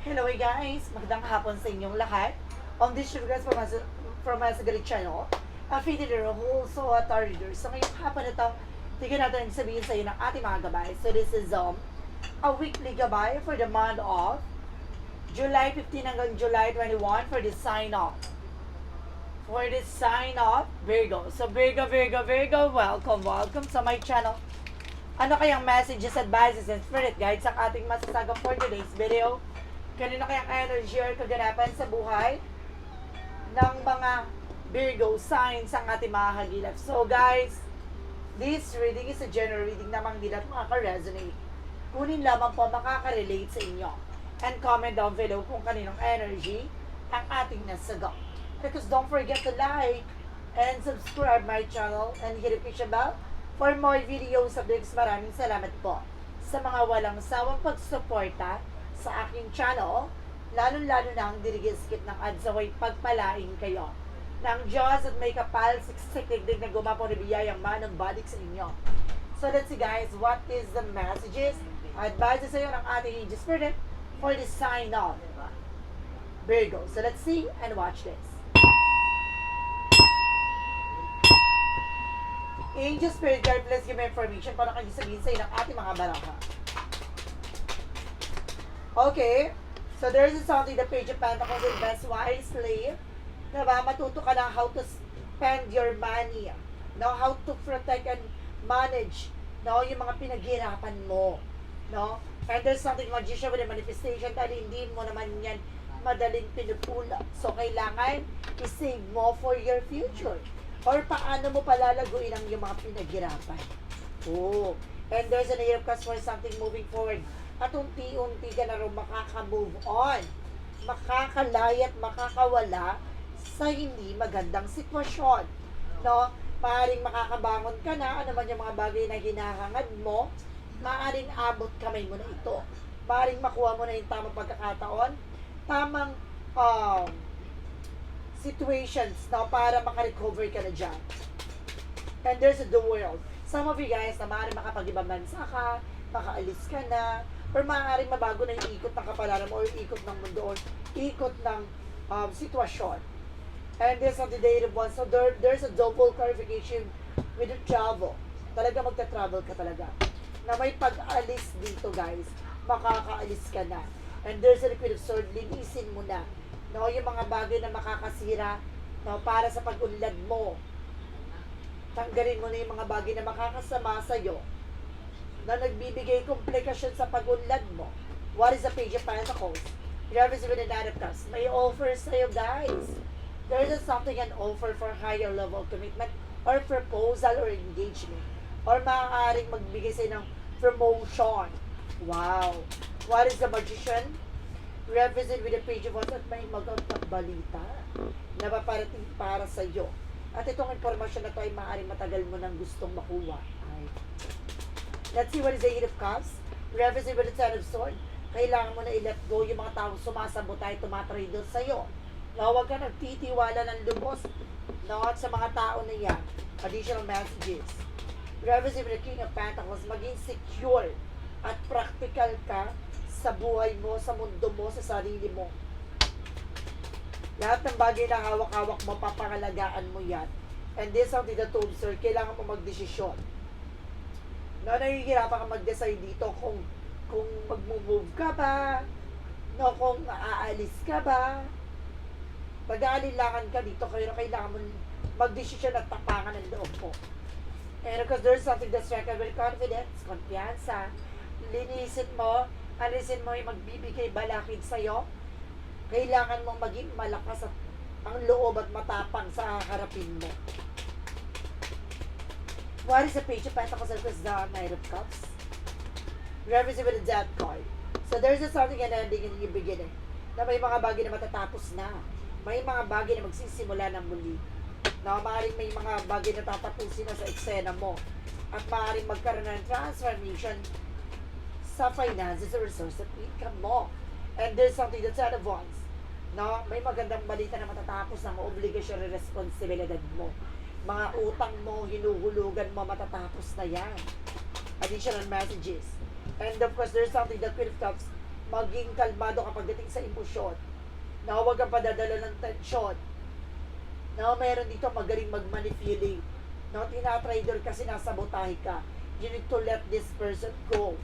Hello guys! Magandang hapon sa inyong lahat. On this show guys from from us Galit Channel, affiliated or also at our. So ngayong hapon na ito, tignan natin ang sabihin sa iyo ng ating mga gabay. So this is um, a weekly gabay for the month of July 15 hanggang July 21 for the sign off. For the sign off, Virgo. So Virgo, Virgo, Virgo, welcome, welcome sa my channel. Ano kayang messages, advices, and spirit guides ang ating masasaga for today's video? Kanino kayang energy or kaganapan sa buhay ng mga Virgo signs ang ating mga hagilap. So guys, this reading is a general reading namang hindi lahat makaka-resonate. Kunin lamang po makaka-relate sa inyo. And comment down below kung kaninong energy ang ating nasagot. Because don't forget to like and subscribe my channel and hit the notification bell for more videos updates. Maraming salamat po sa mga walang sawang pagsuporta sa aking channel, lalong-lalo na ang dirigiskip ng adsaway pagpalain kayo ng Diyos at may kapal siksikligdig na gumapo ni biyayang manang balik sa inyo. So let's see guys, what is the messages, advices sa iyo ng ating angel spirit for the sign of Virgo. So let's see and watch this. Angel Spirit please give me information para kayo sabihin sa iyo ng ating mga baraha. Okay. So there's something the Page of Pentacles invest wisely. Diba? Matuto ka na how to spend your money. No? How to protect and manage no? yung mga pinaghirapan mo. No? And there's something magician with a manifestation dahil hindi mo naman yan madaling pinupula. So, kailangan i-save mo for your future. Or paano mo palalaguin ang yung mga pinaghirapan. Oh. And there's an hirap kasi for something moving forward at unti-unti ka na rin makaka-move on. Makakalaya at makakawala sa hindi magandang sitwasyon. No? Maaring makakabangon ka na, ano man yung mga bagay na hinahangad mo, maaring abot kamay mo na ito. Maaring makuha mo na yung tamang pagkakataon, tamang um, situations na para makarecover ka na dyan. And there's the world. Some of you guys na maaaring makapag-ibang bansa ka, makaalis ka na, or maaaring mabago na yung ikot ng kapalaran mo, or ikot ng mundo, or ikot ng um, sitwasyon. And this on the date of one. So there, there's a double clarification with the travel. Talaga magta-travel ka talaga. Na may pag-alis dito guys, makakaalis ka na. And there's a liquid of sword, linisin mo na. No, yung mga bagay na makakasira no, para sa pag-unlad mo. Tanggalin mo na yung mga bagay na makakasama sa'yo na nagbibigay komplikasyon sa pag-unlad mo. What is the page of pentacles? Reverse with the nine of. May offer sa'yo guys. There is something an offer for higher level commitment or proposal or engagement. Or maaaring magbigay sa'yo ng promotion. Wow. What is the magician? Represent with the page of wands at may magandang balita na paparating para sa iyo. At itong informasyon na to ay maaaring matagal mo nang gustong makuha. Ay. Let's see what is the eight of cups. Represent with the ten of sword. Kailangan mo na i-let go yung mga taong sumasabotay, tumatraidor sa iyo. Na huwag ka nagtitiwala ng lubos no, at sa mga tao na yan. Additional messages. Represent with the king of pentacles. Maging secure at practical ka sa buhay mo, sa mundo mo, sa sarili mo. Lahat ng bagay na hawak-hawak mo, papangalagaan mo yan. And this the two sir, kailangan mo magdesisyon. No, nahihirapan ka mag-decide dito kung kung mag-move ka ba, no, kung aalis ka ba, pag-aalilangan ka dito, kaya kailangan mo magdesisyon at tapangan ng loob mo. And because there's something that's with confidence, kumpiyansa, linisin mo, alisin mo yung magbibigay balakid sa'yo, kailangan mong maging malakas at ang loob at matapang sa harapin mo. What is the page of pentacles and the knight of cups? Represent with the death card. So there's a starting and ending in your beginning. Na may mga bagay na matatapos na. May mga bagay na magsisimula ng muli. Na maaaring may mga bagay na tatapusin na sa eksena mo. At maaaring magkaroon ng transformation sa finances or resource of income mo. And there's something that's out of ones. No, may magandang balita na matatapos ng obligasyon at responsibilidad mo. Mga utang mo, hinuhulugan mo, matatapos na yan. Additional messages. And of course, there's something that Queen of maging kalmado kapag dating sa emosyon. Na huwag kang padadala ng tensyon. Na meron dito magaling mag-manipulate. Na tinatrader kasi nasabotahe ka. You need to let this person go.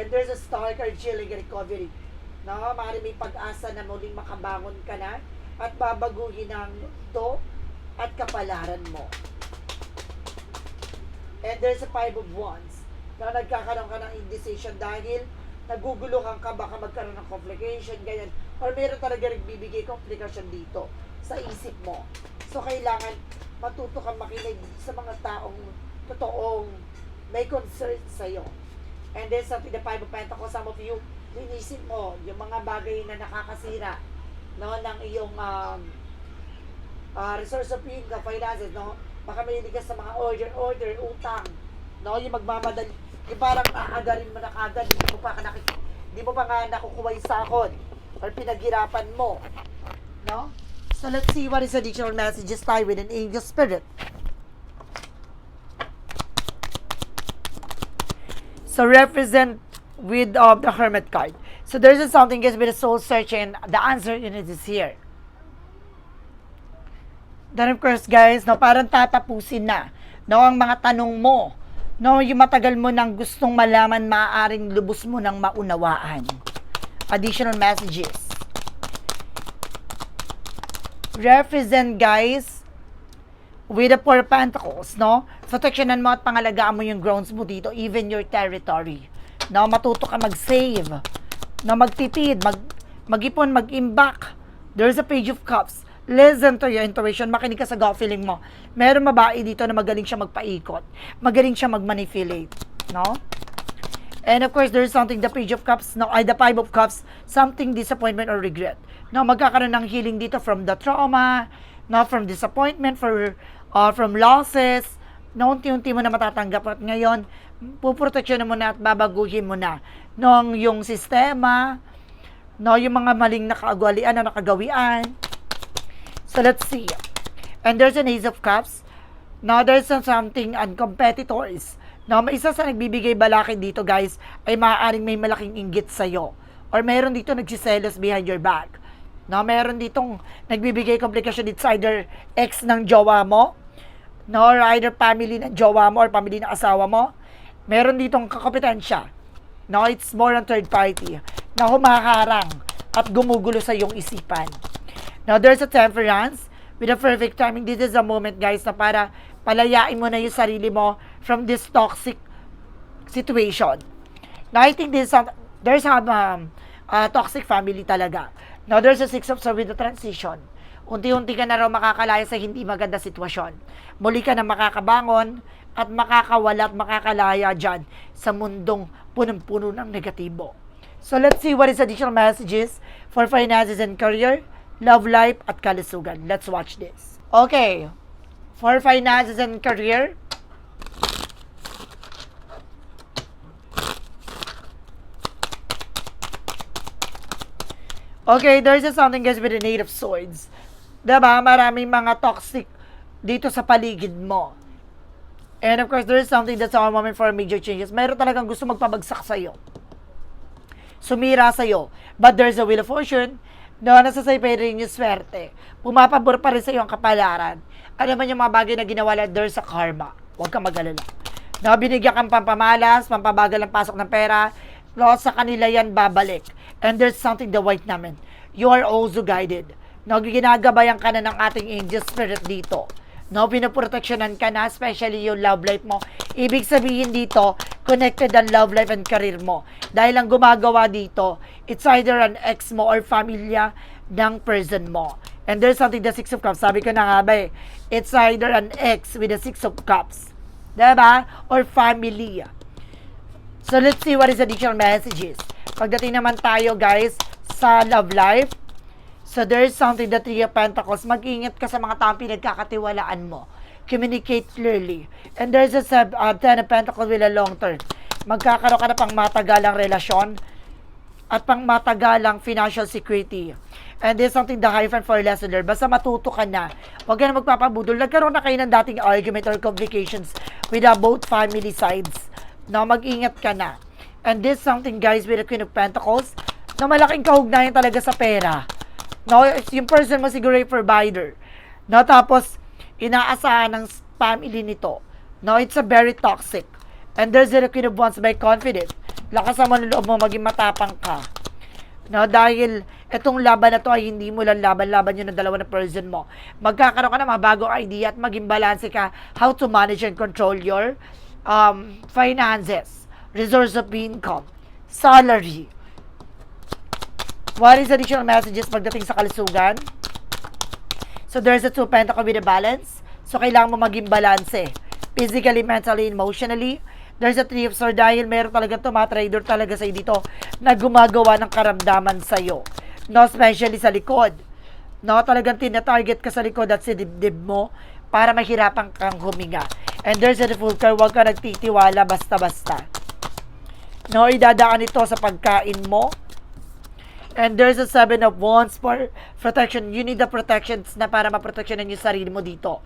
And there's a star card chilling recovery. No, maaari may pag-asa na muling makabangon ka na at babaguhin ang to at kapalaran mo. And there's a five of wands na nagkakaroon ka ng indecision dahil nagugulo kang ka baka magkaroon ng complication, ganyan. Or meron talaga nagbibigay complication dito sa isip mo. So, kailangan matuto kang makinig sa mga taong totoong may concern sa'yo. And then, sa the Five of Pentacles, some of you, linisip mo yung mga bagay na nakakasira no, ng iyong um, uh, resource of income, finances, no? Baka may ka sa mga order, order, utang, no? Yung magmamadali, yung parang aagarin mo na kagad, hindi mo pa nakik- hindi mo pa nga nakukuha yung sakod or pinaghirapan mo, no? So let's see what is additional messages tayo with an angel spirit. So represent with of the hermit card. So there's just something guys with a soul search and the answer in it is here. Then of course guys, no, parang tatapusin na no, ang mga tanong mo. No, yung matagal mo nang gustong malaman, maaaring lubos mo nang maunawaan. Additional messages. Represent guys with the four pentacles, no? Protectionan mo at pangalagaan mo yung grounds mo dito, even your territory. No, matuto ka mag-save. No, magtipid, mag mag-ipon, mag-imbak. There's a page of cups. Listen to your intuition. Makinig ka sa gut feeling mo. Meron babae dito na magaling siya magpaikot. Magaling siya mag-manipulate. No? And of course, there's something, the page of cups, no, ay, the five of cups, something disappointment or regret. No, magkakaroon ng healing dito from the trauma, no, from disappointment, for, uh, from losses, no, unti-unti mo na matatanggap at ngayon, puproteksyonan mo na at babaguhin mo na nung yung sistema, no, yung mga maling nakaagwalian na nakagawian. So let's see. And there's an ace of cups. Now there's something on competitors. Now, may isa sa nagbibigay balakid dito, guys, ay maaaring may malaking inggit sa'yo. Or meron dito nagsiselos behind your back. No, meron ditong nagbibigay komplikasyon. It's either ex ng jowa mo, no, or either family ng jowa mo or family ng asawa mo. Meron ditong kakompetensya. No, it's more on third party na humaharang at gumugulo sa iyong isipan. Now, there's a temperance with a perfect timing. This is a moment, guys, na para palayain mo na yung sarili mo from this toxic situation. Now, I think this, some- there's a um, uh, toxic family talaga. Now, there's a six of swords with the transition. Unti-unti ka na raw makakalaya sa hindi maganda sitwasyon. Muli ka na makakabangon at makakawala at makakalaya dyan sa mundong punong-puno ng negatibo. So, let's see what is additional messages for finances and career, love life, at kalusugan. Let's watch this. Okay. For finances and career, Okay, there's just something guys with the Eight of Swords. Diba? Maraming mga toxic dito sa paligid mo. And of course, there is something that's our moment for major changes. Meron talagang gusto magpabagsak sa'yo. Sumira sa'yo. But there's a wheel of fortune na nasasaypay rin yung swerte. Pumapabor pa rin sa'yo ang kapalaran. Ano man yung mga bagay na ginawa lang, there's a karma. Huwag kang mag-alala. Na binigyan kang pampamalas, pampabagal ang pasok ng pera, no, sa kanila yan babalik. And there's something the white namin. You are also guided. No, ginagabayan ka na ng ating angel spirit dito. No, pinoproteksyonan ka na, especially yung love life mo. Ibig sabihin dito, connected ang love life and career mo. Dahil ang gumagawa dito, it's either an ex mo or familia ng person mo. And there's something, the Six of Cups, sabi ko na nga ba eh, it's either an ex with the Six of Cups. Diba? Or family. So let's see what is additional messages. Pagdating naman tayo guys sa love life, so there is something that Three of Pentacles, mag-ingat ka sa mga taong pinagkakatiwalaan mo. Communicate clearly. And there's a sub, uh, Ten of Pentacles with a long term. Magkakaroon ka na pang matagalang relasyon at pang matagalang financial security. And there's something the hyphen for listener. Basta matuto ka na. Huwag ka na magpapabudol. Nagkaroon na kayo ng dating argument or complications with uh, both family sides. No, mag-ingat ka na. And this something guys with the Queen of Pentacles na malaking kahugnayan talaga sa pera. No, yung person mo siguro yung provider. No, tapos inaasahan ng family nito. No, it's a very toxic. And there's the Queen of Wands by confident. Lakas naman loob mo maging matapang ka. No, dahil itong laban na to ay hindi mo lang laban-laban yun ng dalawa na person mo. Magkakaroon ka ng mga bagong idea at maging balance ka how to manage and control your um, finances, resource of income, salary. What is additional messages pagdating sa kalusugan? So there's a two pentacle with a balance. So kailangan mo maging balanse. Physically, mentally, emotionally. There's a three of swords dahil meron talaga to mga trader talaga sa'yo dito na gumagawa ng karamdaman sa'yo. No, especially sa likod. No, talagang tina-target ka sa likod at sa dibdib mo para mahirapan kang huminga. And there's a full car, huwag ka nagtitiwala basta-basta. No, idadaan ito sa pagkain mo. And there's a seven of wands for protection. You need the protections na para maproteksyonan yung sarili mo dito.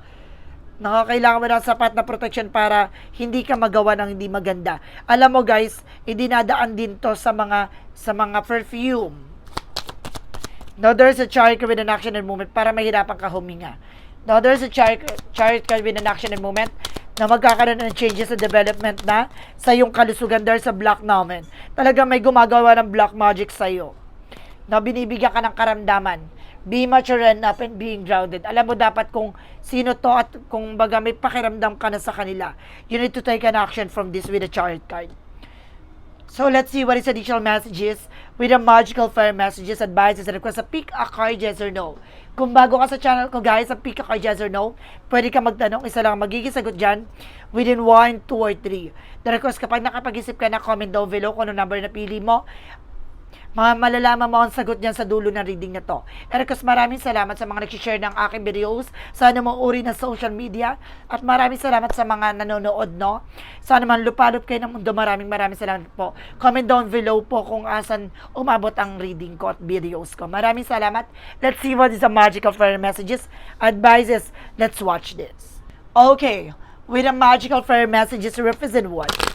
Nakakailangan mo ng sapat na protection para hindi ka magawa ng hindi maganda. Alam mo guys, idinadaan din to sa mga sa mga perfume. No, there's a chariot with an action and movement para mahirapan ka huminga. No, there's a chariot, chariot with an action and movement na magkakaroon ng changes sa development na sa iyong kalusugan. There's a black naman. Talaga may gumagawa ng black magic sa iyo. Na binibigyan ka ng karamdaman. Be mature enough and being grounded. Alam mo dapat kung sino to at kung baga may pakiramdam ka na sa kanila. You need to take an action from this with a chariot card. So let's see what is additional messages with the magical fire messages, advices, and requests. Pick a card, yes or no. Kung bago ka sa channel ko guys, sa pick a card, yes or no, pwede ka magtanong, isa lang ang magiging sagot dyan within 1, 2, or 3. The request kapag nakapag-isip ka na, comment down below kung ano number na pili mo. Malalaman mo ang sagot niyan sa dulo ng reading na to. Ericos, maraming salamat sa mga nag-share ng aking videos. Sana mo uri ng social media. At maraming salamat sa mga nanonood, no? Sana man lupalop kayo ng mundo. Maraming maraming salamat po. Comment down below po kung asan umabot ang reading ko at videos ko. Maraming salamat. Let's see what is the magical fairy messages, advices. Let's watch this. Okay. With the magical fairy messages represent what?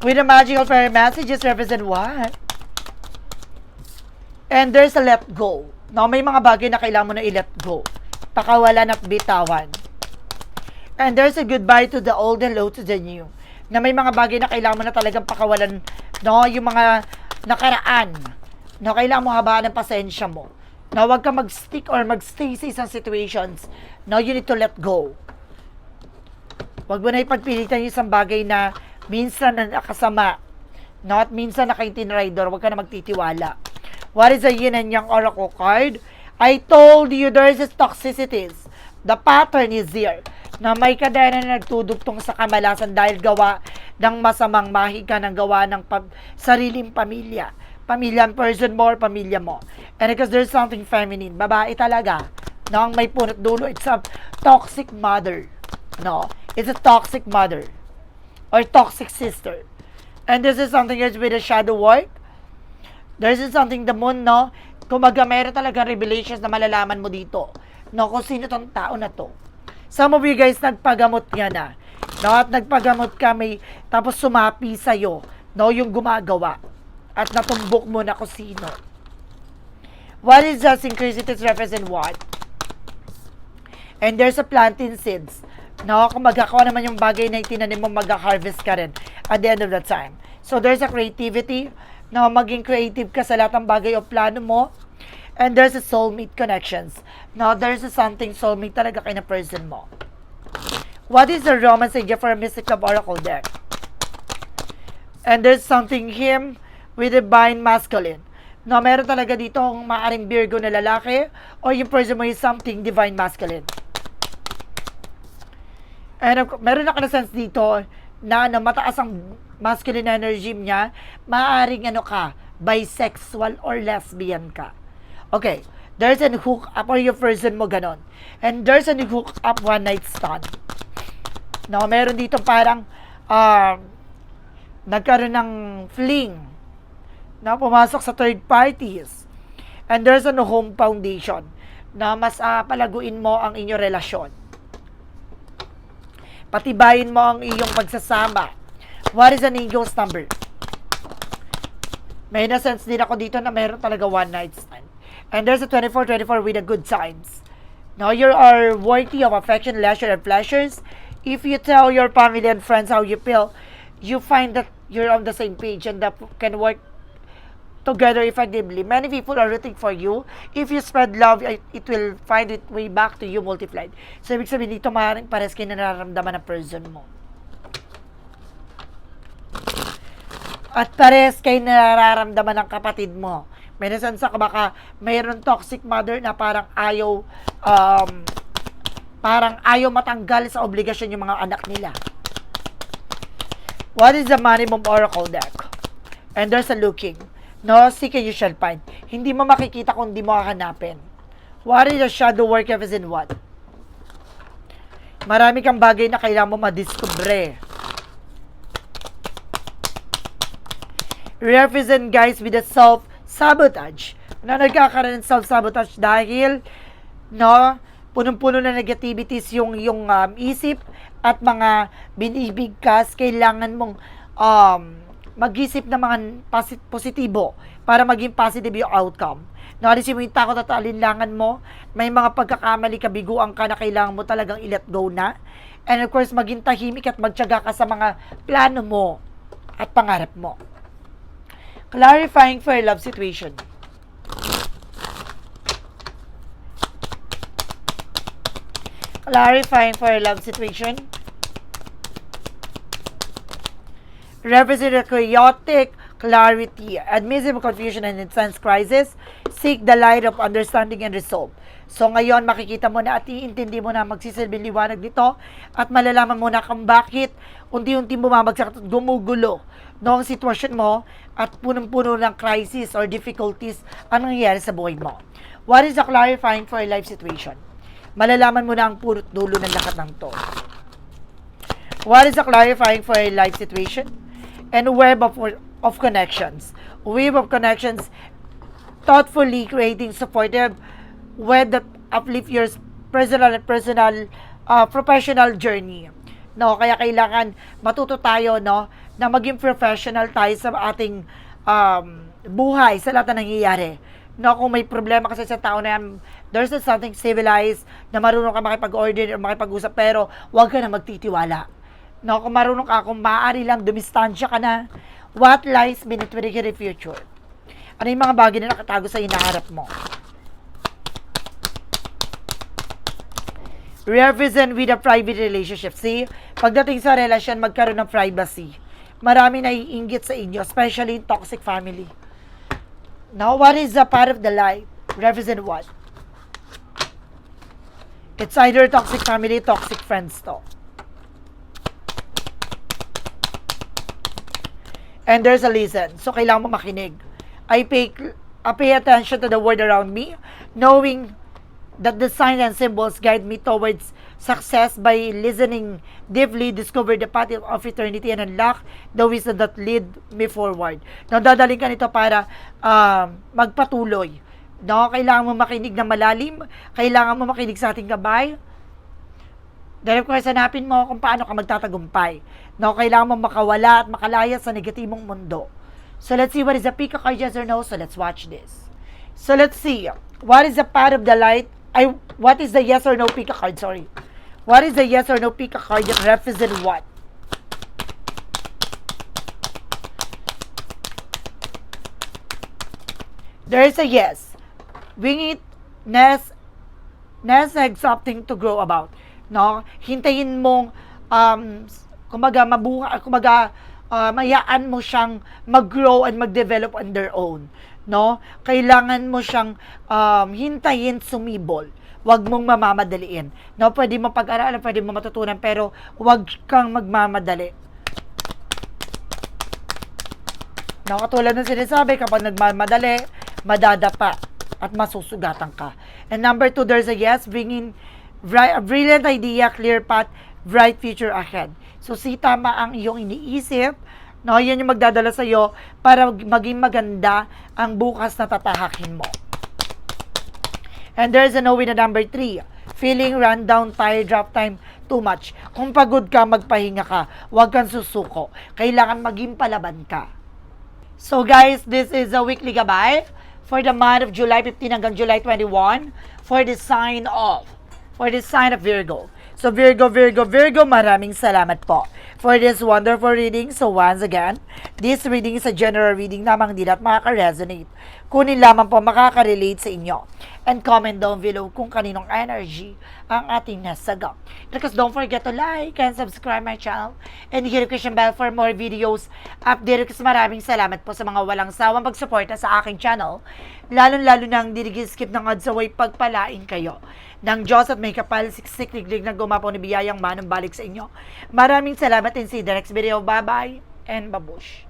With the magical fairy messages represent what? And there's a let go. No, may mga bagay na kailangan mo na i-let go. Pakawalan at bitawan. And there's a goodbye to the old and hello to the new. Na may mga bagay na kailangan mo na talagang pakawalan, no, yung mga nakaraan. No, kailangan mo habaan ng pasensya mo. No, huwag ka mag-stick or mag-stay sa isang situations. No, you need to let go. Huwag mo na ipagpilitan yung isang bagay na minsan na nakasama. No, at minsan naka-rider, huwag ka na magtitiwala. What is the yin and yang oracle card? I told you there is toxicities. The pattern is here. Na may kadena na nagtudugtong sa kamalasan dahil gawa ng masamang mahika ng gawa ng pa- sariling pamilya. Pamilya person mo or pamilya mo. And because there's something feminine, babae talaga. No, ang may punot dulo, it's a toxic mother. No, it's a toxic mother or toxic sister. And this is something else with a shadow work. This is something the moon, no? Kumaga meron talagang revelations na malalaman mo dito. No, kung sino tong tao na to. Some of you guys nagpagamot nga na. No, at nagpagamot ka may, tapos sumapi sa'yo. No, yung gumagawa. At natumbok mo na kung sino. What is the synchronicities represent what? And there's a planting seeds. No, kung magkakawa naman yung bagay na itinanim mo, mag-harvest ka rin at the end of the time. So, there's a creativity. No, maging creative ka sa lahat ng bagay o plano mo. And there's a soulmate connections. No, there's a something soulmate talaga kay na person mo. What is the romance idea for a Mystic Love Oracle deck? And there's something him with divine masculine. No, meron talaga dito kung maaring Virgo na lalaki or yung person mo is something divine masculine. And meron ako na sense dito na ano, mataas ang masculine energy niya, maaaring ano ka, bisexual or lesbian ka. Okay, there's an hook up or yung person mo ganon. And there's an hook up one night stand. No, meron dito parang uh, nagkaroon ng fling na pumasok sa third parties. And there's an home foundation na mas uh, palaguin mo ang inyong relasyon. Patibayin mo ang iyong pagsasama. What is an angel's number? May na-sense din ako dito na meron talaga one night stand. And there's a 24-24 with the good signs. Now, you are worthy of affection, leisure, and pleasures. If you tell your family and friends how you feel, you find that you're on the same page and that can work together effectively. Many people are rooting for you. If you spread love, it will find its way back to you multiplied. So, ibig sabihin dito, maaaring pares kayo na nararamdaman ng person mo. At pares kayo nararamdaman ng kapatid mo. Minsan sa baka mayroon toxic mother na parang ayaw um, parang ayaw matanggal sa obligasyon yung mga anak nila. What is the minimum oracle deck? And there's a looking. No, seek and you shall find. Hindi mo makikita kung di mo hahanapin. What is the shadow work of in what? Marami kang bagay na kailangan mo madiskubre. Represent guys with the self-sabotage. Na nagkakaroon ng self-sabotage dahil, no, punong-puno na negativities yung, yung um, isip at mga binibigkas, kailangan mong um, mag-isip ng mga posi- positibo para maging positive yung outcome. Naalisin mo yung takot at alinlangan mo, may mga pagkakamali, kabiguan ka na kailangan mo talagang i-let go na. And of course, maging tahimik at magtyaga ka sa mga plano mo at pangarap mo. Clarifying for a love situation. Clarifying for a love situation. Represent a chaotic clarity, admissible confusion and intense crisis. Seek the light of understanding and resolve. So ngayon makikita mo na at iintindi mo na magsisilbing liwanag nito at malalaman mo na kung bakit unti-unti bumabagsak at gumugulo no, ang sitwasyon mo at punong-puno ng crisis or difficulties ang nangyayari sa buhay mo. What is the clarifying for a life situation? Malalaman mo na ang punot dulo ng lahat ng to. What is the clarifying for a life situation? And web of, of connections. Web of connections, thoughtfully creating supportive web that uplift your personal and personal uh, professional journey. No, kaya kailangan matuto tayo no na maging professional tayo sa ating um, buhay sa lahat na nangyayari. No, kung may problema kasi sa tao na yan, there's something civilized na marunong ka makipag-order o makipag-usap pero huwag ka na magtitiwala. No, kung marunong ka, kung maaari lang, dumistansya ka na, what lies beneath your future? Ano yung mga bagay na nakatago sa hinaharap mo? Represent with a private relationship. See, pagdating sa relasyon, magkaroon ng privacy. Marami na iinggit sa inyo, especially in toxic family. Now, what is the part of the light? Represent what? It's either toxic family, toxic friends to. And there's a listen. So, kailangan mo makinig. I pay, I pay attention to the world around me, knowing that the signs and symbols guide me towards success by listening deeply, discover the path of eternity and unlock the wisdom that lead me forward. No, dadaling ka nito para uh, magpatuloy. No, kailangan mo makinig na malalim, kailangan mo makinig sa ating gabay. Dahil ko hanapin mo kung paano ka magtatagumpay. No, kailangan mo makawala at makalaya sa negatibong mundo. So let's see what is the peak of yes or no. So let's watch this. So let's see. What is the path of the light I what is the yes or no pick card? Sorry. What is the yes or no pick card that represent what? There is a yes. Wing it, Ness, Ness something to grow about. No? Hintayin mong, um, kumaga, mabuha, kumaga, uh, mayaan mo siyang mag-grow and mag-develop on their own. No? Kailangan mo siyang um, hintayin sumibol. Huwag mong mamamadaliin. No? Pwede mo pag-aralan, pwede mo matutunan, pero huwag kang magmamadali. No, katulad ng sinasabi, kapag nagmamadali, madadapa at masusugatan ka. And number two, there's a yes, bringing a brilliant idea, clear path, bright future ahead. So, si tama ang iyong iniisip, no, yan yung magdadala sa iyo para maging maganda ang bukas na tatahakin mo. And there's a no with the number three. feeling run down, tired, drop time, too much. Kung pagod ka, magpahinga ka. Huwag kang susuko. Kailangan maging palaban ka. So guys, this is a weekly gabay for the month of July 15 hanggang July 21 for the sign of for the sign of Virgo. So Virgo, Virgo, Virgo, maraming salamat po for this wonderful reading. So once again, this reading is a general reading lamang din at makaka-resonate. Kunin lamang po makaka-relate sa inyo. And comment down below kung kaninong energy ang ating nasagap. Because don't forget to like and subscribe my channel and hit the notification bell for more videos. Update kasi maraming salamat po sa mga walang sawang pagsuporta sa aking channel. Lalo-lalo nang skip ng ads away pagpalain kayo ng Diyos at may kapal siksik liglig na gumapo ni biyayang manong balik sa inyo. Maraming salamat and see the next video. Bye-bye and babush.